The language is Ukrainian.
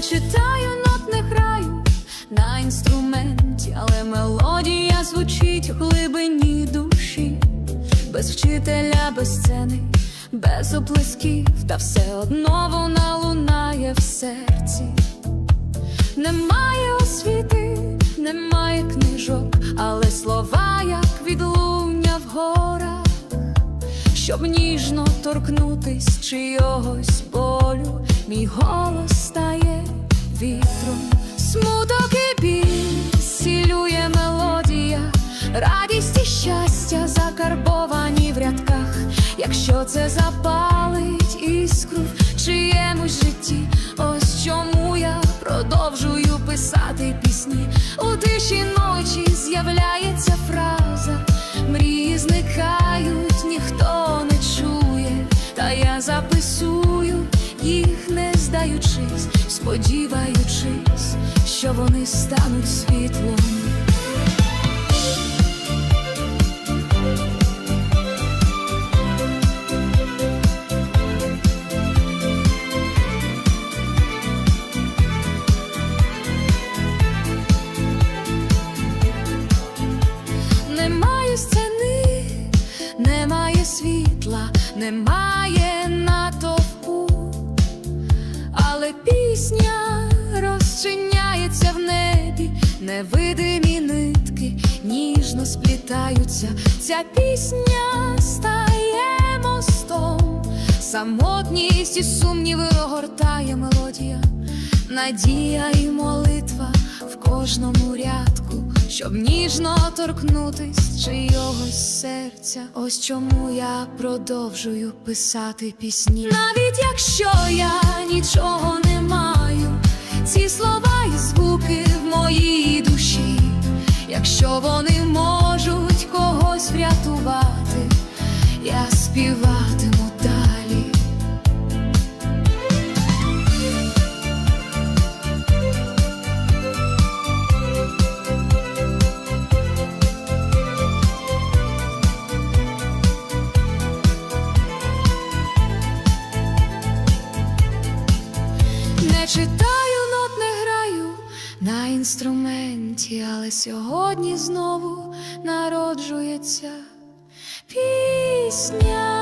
читаю нот, не граю на інструменті, але мелодія звучить в глибині душі, без вчителя, без сцени, без оплесків, та все одно вона лунає в серці. Немає освіти, немає книжок, але слова, як відлуння в горах, щоб ніжно торкнутись чийогось болю, мій голос стає вітром, смуток і біль сілює мелодія, радість і щастя закарбовані в рядках, якщо це запалить іскру в чиємусь житті, ось чому я продовжую писати пісні. У тиші ночі з'являється фраза, мрії зникають, ніхто не чує, та я записую сподіваючись, що вони стануть світлом. Немає сцени, немає світла, немає натовпу, але пісня розчиняється в небі, невидимі нитки ніжно сплітаються. Ця пісня стає мостом, самотність і сумніви огортає мелодія, надія і молитва в кожному рядку, щоб ніжно торкнутись чийогось серця. Ось чому я продовжую писати пісні. Навіть якщо я якщо вони можуть когось врятувати, я співатиму далі. Не граю на інструменті, але сьогодні знову народжується пісня.